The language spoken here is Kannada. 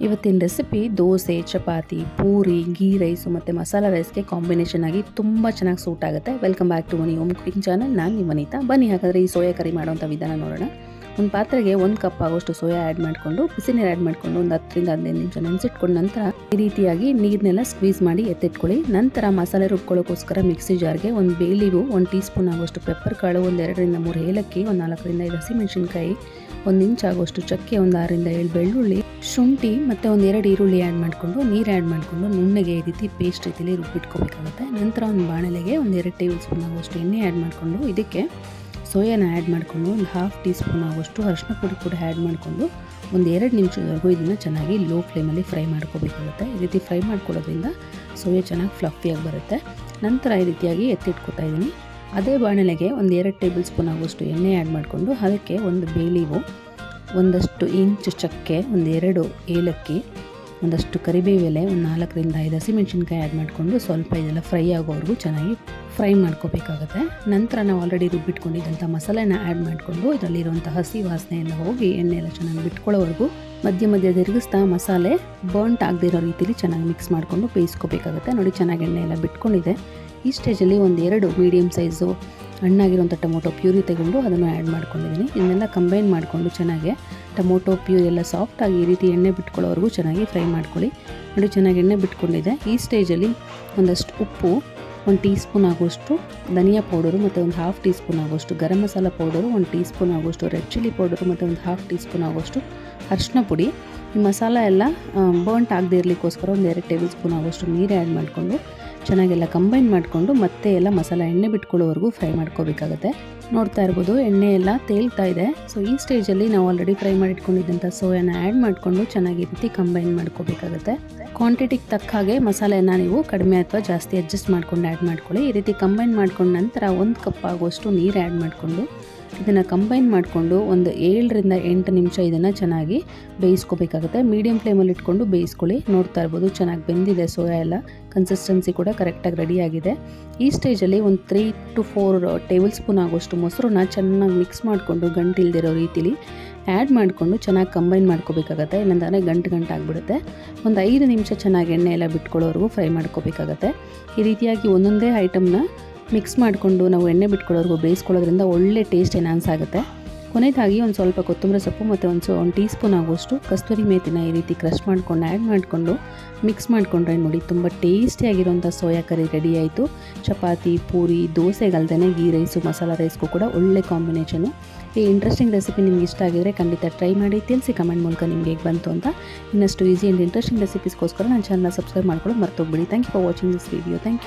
ಇವತ್ತಿನ recipe dosa, chapati, puri ghee rice ಮತ್ತು ಮಸಾಲ ರೈಸ್ಗೆ ಕಾಂಬಿನೇಷನ್ ಆಗಿ ತುಂಬ ಚೆನ್ನಾಗಿ ಸೂಟ್ ಆಗುತ್ತೆ. ವೆಲ್ಕಮ್ ಬ್ಯಾಕ್ ಟು ಮನಿ ಓಮ್ ಕುಕಿಂಗ್ ಚಾನಲ್ ನಾನು ನಿಮ್ಮ ವನಿತಾ. ಬನ್ನಿ ಹಾಗಾದರೆ ಈ ಸೋಯಾ ಕರಿ ಮಾಡುವಂಥ ವಿಧಾನ ನೋಡೋಣ. ಒಂದು ಪಾತ್ರೆಗೆ ಒಂದು ಕಪ್ ಆಗೋಷ್ಟು ಸೋಯಾ ಆ್ಯಡ್ ಮಾಡಿಕೊಂಡು ಬಿಸಿ ನೀರು ಆ್ಯಡ್ ಮಾಡಿಕೊಂಡು ಒಂದು ಹತ್ತರಿಂದ ಹದಿನೈದು ನಿಮಿಷ ನೆನೆಸಿಟ್ಕೊಂಡು ನಂತರ ಈ ರೀತಿಯಾಗಿ ನೀರನ್ನೆಲ್ಲ ಸ್ಕ್ವೀಸ್ ಮಾಡಿ ಎತ್ತಿಟ್ಕೊಳ್ಳಿ. ನಂತರ ಮಸಾಲೆ ರುಬ್ಕೊಳ್ಳೋಕ್ಕೋಸ್ಕರ ಮಿಕ್ಸಿ ಜಾರ್ಗೆ ಒಂದು ಬೇಲಿವು ಒಂದು ಟೀ ಸ್ಪೂನ್ ಆಗೋಷ್ಟು ಪೆಪ್ಪರ್ ಕಾಳು, ಒಂದು ಎರಡರಿಂದ ಮೂರು ಏಲಕ್ಕಿ, ಒಂದು ನಾಲ್ಕರಿಂದ ಐದು ಹಸಿಮೆಣಸಿನ್ಕಾಯಿ, ಒಂದು ಇಂಚ್ ಆಗೋಷ್ಟು ಚಕ್ಕೆ, ಒಂದು ಆರರಿಂದ ಏಳು ಬೆಳ್ಳುಳ್ಳಿ, ಶುಂಠಿ ಮತ್ತು ಒಂದು ಎರಡು ಈರುಳ್ಳಿ ಆ್ಯಡ್ ಮಾಡಿಕೊಂಡು, ನೀರು ಆ್ಯಡ್ ಮಾಡಿಕೊಂಡು ನುಣ್ಣಗೆ ಈ ರೀತಿ ಪೇಸ್ಟ್ ರೀತಿಲಿ ರುಬ್ಬಿಟ್ಕೋಬೇಕಾಗುತ್ತೆ. ನಂತರ ಒಂದು ಬಾಣಲೆಗೆ ಒಂದು ಎರಡು ಟೇಬಲ್ ಸ್ಪೂನ್ ಆಗೋಷ್ಟು ಎಣ್ಣೆ ಆ್ಯಡ್ ಮಾಡಿಕೊಂಡು ಇದಕ್ಕೆ ಸೋಯಾನ ಆ್ಯಡ್ ಮಾಡಿಕೊಂಡು ಒಂದು ಹಾಫ್ ಟೀ ಸ್ಪೂನ್ ಆಗುವಷ್ಟು ಅರಿಶಿನ ಪುಡಿ ಕೂಡ ಆ್ಯಡ್ ಮಾಡಿಕೊಂಡು ಒಂದು ಎರಡು ನಿಮಿಷದವರೆಗೂ ಇದನ್ನು ಚೆನ್ನಾಗಿ ಲೋ ಫ್ಲೇಮಲ್ಲಿ ಫ್ರೈ ಮಾಡ್ಕೋಬೇಕಾಗುತ್ತೆ. ಈ ರೀತಿ ಫ್ರೈ ಮಾಡ್ಕೊಳ್ಳೋದ್ರಿಂದ ಸೋಯಾ ಚೆನ್ನಾಗಿ ಫ್ಲಫಿಯಾಗಿ ಬರುತ್ತೆ. ನಂತರ ಈ ರೀತಿಯಾಗಿ ಎತ್ತಿಟ್ಕೊತಾ ಇದ್ದೀನಿ ಅದೇ ಬಾಣಲೆಗೆ ಒಂದು ಎರಡು ಟೇಬಲ್ ಸ್ಪೂನ್ ಆಗುವಷ್ಟು ಎಣ್ಣೆ ಆ್ಯಡ್ ಮಾಡಿಕೊಂಡು ಅದಕ್ಕೆ ಒಂದು ಬೇಲಿವು ಒಂದಷ್ಟು ಇಂಚು ಚಕ್ಕೆ, ಒಂದೆರಡು ಏಲಕ್ಕಿ ಒಂದಷ್ಟು ಕರಿಬೇವು ಎಲೆ, ಒಂದು ನಾಲ್ಕರಿಂದ ಐದು ಹಸಿಮೆಣ್ಸಿನ್ಕಾಯಿ ಆ್ಯಡ್ ಮಾಡಿಕೊಂಡು ಸ್ವಲ್ಪ ಇದೆಲ್ಲ ಫ್ರೈ ಆಗೋವರೆಗೂ ಚೆನ್ನಾಗಿ ಫ್ರೈ ಮಾಡ್ಕೋಬೇಕಾಗುತ್ತೆ. ನಂತರ ನಾವು ಆಲ್ರೆಡಿ ರುಬ್ಬಿಟ್ಕೊಂಡಿದ್ದಂಥ ಮಸಾಲೆನ ಆ್ಯಡ್ ಮಾಡಿಕೊಂಡು ಇದರಲ್ಲಿರುವಂಥ ಹಸಿ ವಾಸನೆ ಹೋಗಿ ಎಣ್ಣೆ ಎಲ್ಲ ಚೆನ್ನಾಗಿ ಬಿಟ್ಕೊಳ್ಳೋವರೆಗೂ ಮಧ್ಯ ಮಧ್ಯ ತಿರುಗಿಸ್ತಾ ಮಸಾಲೆ ಬರ್ಂಟ್ ಆಗದಿರೋ ರೀತಿಯಲ್ಲಿ ಚೆನ್ನಾಗಿ ಮಿಕ್ಸ್ ಮಾಡಿಕೊಂಡು ಬೇಯಿಸ್ಕೋಬೇಕಾಗುತ್ತೆ. ನೋಡಿ ಚೆನ್ನಾಗಿ ಎಣ್ಣೆ ಎಲ್ಲ ಬಿಟ್ಕೊಂಡಿದೆ. ಈ ಸ್ಟೇಜಲ್ಲಿ ಒಂದು ಎರಡು ಮೀಡಿಯಮ್ ಸೈಜು ಹಣ್ಣಾಗಿರೋಂಥ ಟೊಮೊಟೊ ಪ್ಯೂರಿ ತಗೊಂಡು ಅದನ್ನು ಆ್ಯಡ್ ಮಾಡ್ಕೊಂಡಿದ್ದೀನಿ. ಇದನ್ನೆಲ್ಲ ಕಂಬೈನ್ ಮಾಡಿಕೊಂಡು ಚೆನ್ನಾಗಿ ಟೊಮೊಟೊ ಪ್ಯೂರಿ ಎಲ್ಲ ಸಾಫ್ಟಾಗಿ ಈ ರೀತಿ ಎಣ್ಣೆ ಬಿಟ್ಕೊಳ್ಳೋವರೆಗೂ ಚೆನ್ನಾಗಿ ಫ್ರೈ ಮಾಡ್ಕೊಳ್ಳಿ. ನೋಡಿ, ಚೆನ್ನಾಗಿ ಎಣ್ಣೆ ಬಿಟ್ಕೊಂಡಿದೆ. ಈ ಸ್ಟೇಜಲ್ಲಿ ಒಂದಷ್ಟು ಉಪ್ಪು, ಒಂದು ಟೀ ಸ್ಪೂನ್ ಆಗೋಷ್ಟು ಧನಿಯಾ ಪೌಡರು ಮತ್ತು ಒಂದು ಹಾಫ್ ಟೀ ಸ್ಪೂನ್ ಆಗೋಷ್ಟು ಗರಂ ಮಸಾಲ ಪೌಡರು, ಒಂದು ಟೀ ಸ್ಪೂನ್ ಆಗೋಷ್ಟು ರೆಡ್ ಚಿಲ್ಲಿ ಪೌಡರು ಮತ್ತು ಒಂದು ಹಾಫ್ ಟೀ ಸ್ಪೂನ್ ಆಗೋಷ್ಟು ಅರಿಶಿನ ಪುಡಿ. ಈ ಮಸಾಲ ಎಲ್ಲ ಬರ್ಂಟ್ ಆಗದೇ ಇರಲಿಕ್ಕೋಸ್ಕರ ಒಂದು ಎರಡು ಟೇಬಲ್ ಸ್ಪೂನ್ ಆಗೋಷ್ಟು ನೀರು ಆ್ಯಡ್ ಮಾಡಿಕೊಂಡು ಚೆನ್ನಾಗೆಲ್ಲ ಕಂಬೈನ್ ಮಾಡಿಕೊಂಡು ಮತ್ತೆ ಎಲ್ಲ ಮಸಾಲ ಎಣ್ಣೆ ಬಿಟ್ಕೊಳ್ಳೋವರೆಗೂ ಫ್ರೈ ಮಾಡ್ಕೋಬೇಕಾಗುತ್ತೆ. ನೋಡ್ತಾ ಇರ್ಬೋದು, ಎಣ್ಣೆ ಎಲ್ಲ ತೇಲ್ತಾ ಇದೆ. ಸೊ ಈ ಸ್ಟೇಜಲ್ಲಿ ನಾವು ಆಲ್ರೆಡಿ ಫ್ರೈ ಮಾಡಿಟ್ಕೊಂಡಿದ್ದಂಥ ಸೋಯಾನ ಆ್ಯಡ್ ಮಾಡಿಕೊಂಡು ಚೆನ್ನಾಗಿ ರೀತಿ ಕಂಬೈನ್ ಮಾಡ್ಕೋಬೇಕಾಗುತ್ತೆ. ಕ್ವಾಂಟಿಟಿಗೆ ತಕ್ಕ ಹಾಗೆ ಮಸಾಲೆಯನ್ನು ನೀವು ಕಡಿಮೆ ಅಥವಾ ಜಾಸ್ತಿ ಅಡ್ಜಸ್ಟ್ ಮಾಡ್ಕೊಂಡು ಆ್ಯಡ್ ಮಾಡ್ಕೊಳ್ಳಿ. ಈ ರೀತಿ ಕಂಬೈನ್ ಮಾಡ್ಕೊಂಡು ನಂತರ ಒಂದು ಕಪ್ ಆಗುವಷ್ಟು ನೀರು ಆ್ಯಡ್ ಮಾಡಿಕೊಂಡು ಇದನ್ನು ಕಂಬೈನ್ ಮಾಡಿಕೊಂಡು ಒಂದು ಏಳರಿಂದ ಎಂಟು ನಿಮಿಷ ಇದನ್ನು ಚೆನ್ನಾಗಿ ಬೇಯಿಸ್ಕೋಬೇಕಾಗುತ್ತೆ. ಮೀಡಿಯಂ ಫ್ಲೇಮಲ್ಲಿ ಇಟ್ಕೊಂಡು ಬೇಯಿಸ್ಕೊಳ್ಳಿ. ನೋಡ್ತಾ ಇರ್ಬೋದು ಚೆನ್ನಾಗಿ ಬೆಂದಿದೆ ಸೋಯಾ ಎಲ್ಲ. ಕನ್ಸಿಸ್ಟೆನ್ಸಿ ಕೂಡ ಕರೆಕ್ಟಾಗಿ ರೆಡಿಯಾಗಿದೆ ಈ ಸ್ಟೇಜಲ್ಲಿ ಒಂದು three to four tablespoon ಆಗೋಷ್ಟು ಮೊಸರನ್ನ ಚೆನ್ನಾಗಿ ಮಿಕ್ಸ್ ಮಾಡಿಕೊಂಡು ಗಂಟಿಲ್ದಿರೋ ರೀತಿಲಿ ಆ್ಯಡ್ ಮಾಡಿಕೊಂಡು ಚೆನ್ನಾಗಿ ಕಂಬೈನ್ ಮಾಡ್ಕೋಬೇಕಾಗತ್ತೆ. ಇಲ್ಲಾಂದರೆ ಗಂಟು ಗಂಟು ಆಗಿಬಿಡುತ್ತೆ. ಒಂದು ಐದು ನಿಮಿಷ ಚೆನ್ನಾಗಿ ಎಣ್ಣೆ ಎಲ್ಲ ಬಿಟ್ಕೊಳ್ಳೋವರೆಗೂ ಫ್ರೈ ಮಾಡ್ಕೋಬೇಕಾಗತ್ತೆ. ಈ ರೀತಿಯಾಗಿ ಒಂದೊಂದೇ ಐಟಮ್ನ ಮಿಕ್ಸ್ ಮಾಡಿಕೊಂಡು ನಾವು ಎಣ್ಣೆ ಬಿಟ್ಕೊಳ್ಳೋರ್ಗೂ ಬೇಯಿಸ್ಕೊಳ್ಳೋದ್ರಿಂದ ಒಳ್ಳೆ ಟೇಸ್ಟ್ ಎನ್ಹಾನ್ಸ್ ಆಗುತ್ತೆ. ಕೊನೆಯದಾಗಿ ಒಂದು ಸ್ವಲ್ಪ ಕೊತ್ತಂಬರಿ ಸೊಪ್ಪು ಮತ್ತು ಒಂದು ಒಂದು ಟೀ ಸ್ಪೂನ್ ಆಗುವಷ್ಟು ಕಸ್ತೂರಿ ಮೇತಿನ ಈ ರೀತಿ ಕ್ರಷ್ ಮಾಡ್ಕೊಂಡು, ಆ್ಯಡ್ ಮಾಡಿಕೊಂಡು, ಮಿಕ್ಸ್ ಮಾಡಿಕೊಂಡ್ರೆ ನೋಡಿ ತುಂಬ ಟೇಸ್ಟಿಯಾಗಿರೋಂಥ ಸೋಯಾ ಕರಿ ರೆಡಿ ಆಯಿತು. ಚಪಾತಿ, ಪೂರಿ ದೋಸೆಗಲ್ದೇ ಗೀ ರೈಸು ಮಸಾಲ ರೈಸ್ಗೂ ಕೂಡ ಒಳ್ಳೆ ಕಾಂಬಿನೇಷನು. ಈ ಇಂಟ್ರೆಸ್ಟಿಂಗ್ ರೆಸಿಪಿ ನಿಮ್ಗೆ ಇಷ್ಟ ಆಗಿದ್ರೆ ಖಂಡಿತ ಟ್ರೈ ಮಾಡಿ, ತಿಳಿಸಿ ಕಮೆಂಟ್ ಮೂಲಕ ನಿಮಗೆ ಹೇಗೆ ಬಂತು ಅಂತ. ಇನ್ನಷ್ಟು ಈಸಿ ಆ್ಯಂಡ್ ಇಂಟ್ರೆಸ್ಟಿಂಗ್ ರೆಸಿಪೀಸ್ಗೋಸ್ಕರ ನನ್ನ ಚಾನಲ್ ಸಬ್ಸ್ಕ್ರೈಬ್ ಮಾಡ್ಕೊಳ್ಳೋದು ಮರ್ತೋಗ್ಬಿಡಿ. Thank you for watching this video thank you